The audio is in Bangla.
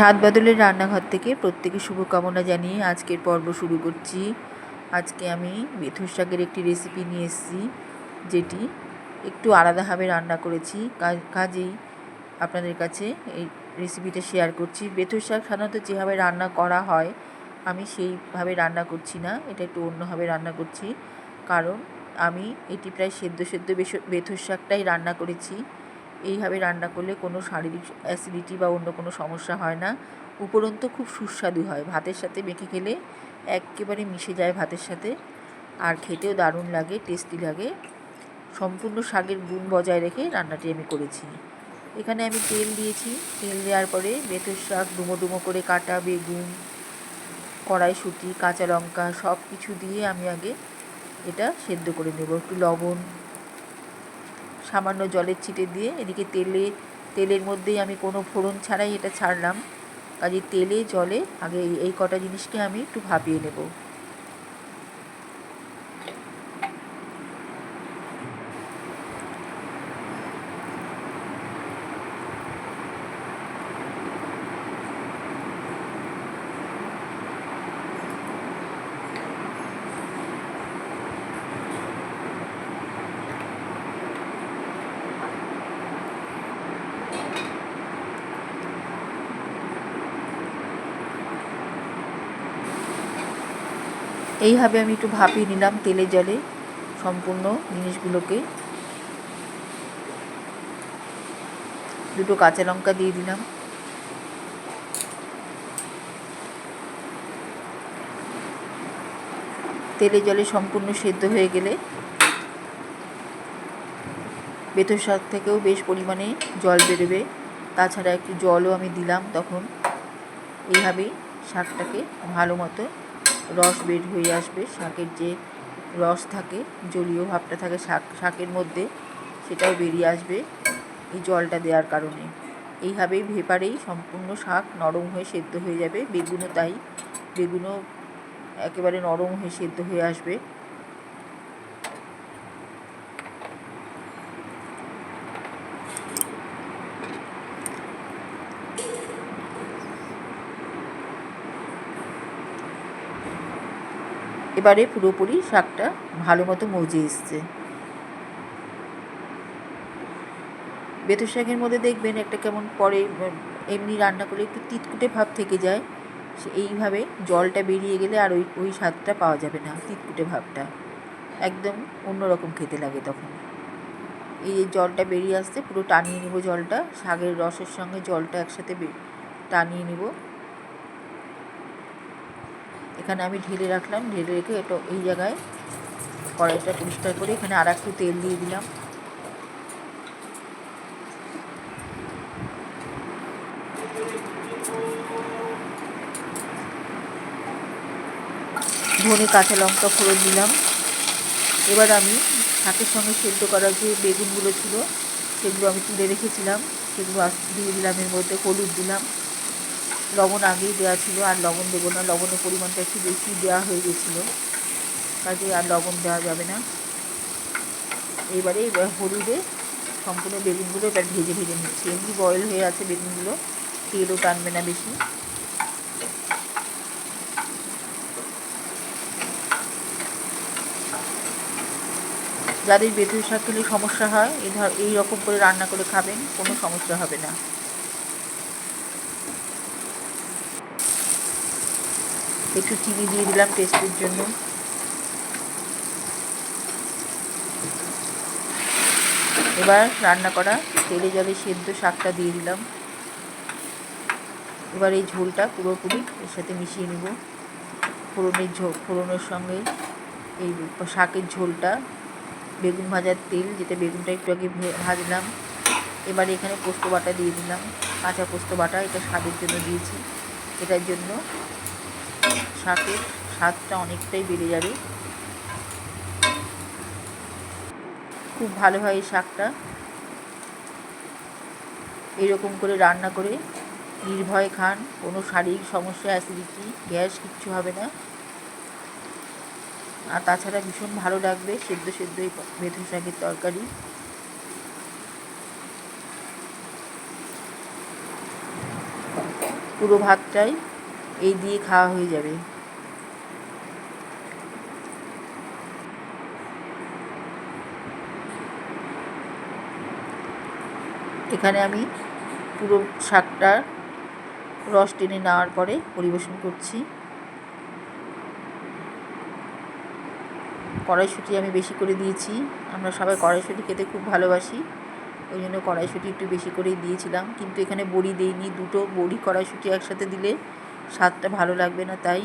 হাত বদলের রান্নাঘর থেকে প্রত্যেকে শুভকামনা জানিয়ে আজকের পর্ব শুরু করছি। আজকে আমি বেথুর শাকের একটি রেসিপি নিয়ে এসেছি, যেটি একটু আলাদাভাবে রান্না করেছি। কাজেই আপনাদের কাছে এই রেসিপিটা শেয়ার করছি। বেথুর শাক সাধারণত যেভাবে রান্না করা হয়, আমি সেইভাবে রান্না করছি না। এটা একটু অন্যভাবে রান্না করছি। কারণ আমি এটি প্রায় সেদ্ধ সেদ্ধ বেস- বেথুর শাকটাই রান্না করেছি। এইভাবে রান্না করলে কোনো শারীরিক অ্যাসিডিটি বা অন্য কোনো সমস্যা হয় না। উপরন্তু খুব সুস্বাদু হয়। ভাতের সাথে মেখে খেলে একেবারে মিশে যায় ভাতের সাথে। আর খেতেও দারুণ লাগে টেস্টি লাগে। সম্পূর্ণ শাকের গুণ বজায় রেখে রান্নাটি আমি করেছি। এখানে আমি তেল দিয়েছি। তেল দেওয়ার পরে বেতের শাক, ডুমো ডুমো করে কাটা বেগুন, কড়াইশুঁটি, কাঁচা লঙ্কা সব কিছু দিয়ে আমি আগে এটা সেদ্ধ করে নেব। একটু লবণ সামান্য জলের ছিটে দিয়ে এদিকে তেলে, তেলের মধ্যেই আমি কোনো ফোড়ন ছাড়াই এটা ছাড়লাম। কাজে তেলে, জলে আগে এই- কটা জিনিসকে আমি একটু ভাপিয়ে নেব। এইভাবে আমি একটু ভাপিয়ে নিলাম তেলে জলে সম্পূর্ণ জিনিসগুলোকে। দুটো কাঁচা লঙ্কা দিয়ে দিলাম। তেলে জলে সম্পূর্ণ সেদ্ধ হয়ে গেলে বেতর শাক থেকেও বেশ পরিমাণে জল বেরোবে। তাছাড়া একটু জলও আমি দিলাম তখন। এইভাবেই শাকটাকে ভালো মতো রস বের হয়ে আসবে। শাকের যে রস থাকে, জলীয় ভাবটা থাকে শাক, শাকের মধ্যে, সেটাও বেরিয়ে আসবে এই জলটা দেওয়ার কারণে। এইভাবেই ভেপারেই সম্পূর্ণ শাক নরম হয়ে সেদ্ধ হয়ে যাবে। বেগুনও তাই, বেগুনও একেবারে নরম হয়ে সেদ্ধ হয়ে আসবে। এবারে পুরোপুরি শাকটা ভালো মতো মজে এসছে। বেথর শাকের মধ্যে দেখবেন একটা কেমন পরে, এমনি রান্না করলে একটু তিতকুটে ভাব থেকে যায়। এইভাবে জলটা বেরিয়ে গেলে আর ওই ওই স্বাদটা পাওয়া যাবে না, তিতকুটে ভাবটা। একদম অন্যরকম খেতে লাগে তখন। এই জলটা বেরিয়ে আসতে পুরো টানিয়ে নেব জলটা, শাকের রসের সঙ্গে জলটা একসাথে টানিয়ে নেব। এখানে আমি ঢেলে রাখলাম, ঢেলে রেখে এটা এই জায়গায় কড়াইটা পরিষ্কার করে এখানে আর একটু তেল দিয়ে দিলাম। ধনে কাঁচা লঙ্কা ফোড়ন দিলাম। এবার আমি শাকের সঙ্গে সেদ্ধ করা যে বেগুনগুলো ছিল, সেগুলো আমি তুলে রেখেছিলাম। সেগুলো দিয়ে দিলাম, এর মধ্যে হলুদ দিলাম। লবণ আগেই দেওয়া ছিল, আর লবণ দেবো না। লবণের পরিমাণটা একটু বেশি দেওয়া হয়ে গেছিল। কাজে আর লবণ দেওয়া যাবে না। এবারে হলুদে সম্পূর্ণ বেগুনগুলো এবার ভেজে ভেজে নিচ্ছি। এমনি বয়েল হয়ে আছে বেগুনগুলো, তেলও টানবে না বেশি। যাদের বেতুর শাক খেলে সমস্যা হয় এই ধর এই রকম করে রান্না করে খাবেন, কোনো সমস্যা হবে না। একটু চিনি দিয়ে দিলাম টেস্টের জন্য। এবার রান্না করা তেলে জলে সেদ্ধ শাকটা দিয়ে দিলাম। এবার এই ঝোলটা পুরোপুরি এর সাথে মিশিয়ে নেব। ফোড়নের ঝোল, ফোড়নের সঙ্গে এই শাকের ঝোলটা, বেগুন ভাজার তেল, যেটা বেগুনটা একটু আগে ভাজলাম। এবারে এখানে পোস্ত বাটা দিয়ে দিলাম। কাঁচা পোস্ত বাটা, এটা স্বাদের জন্য দিয়েছি। এটার জন্য শাকের স্বাদটা অনেকটাই বেড়ে যাবে। খুব ভালো হয় এই শাকটা। এরকম করে রান্না করে নির্ভয়ে খান, কোনো শারীরিক সমস্যা অ্যাসিডিটি গ্যাস কিচ্ছু হবে না। আর তাছাড়া ভীষণ ভালো লাগবে সেদ্ধ সেদ্ধ এই মেথি শাকের তরকারি। পুরো ভাতটাই এই দিয়ে খাওয়া হয়ে যাবে। এখানে আমি পুরো শাকটা রস টেনে নেওয়ার পরে পরিবেশন করছি। কড়াইশুঁটি আমি বেশি করে দিয়েছি। আমরা সবাই কড়াইশুঁটি খেতে খুব ভালোবাসি, ওই জন্য কড়াইশুঁটি একটু বেশি করেই দিয়েছিলাম। কিন্তু এখানে বড়ি দিইনি, দুটো বড়ি কড়াইশুঁটি একসাথে দিলে স্বাদটা ভালো লাগবে না, তাই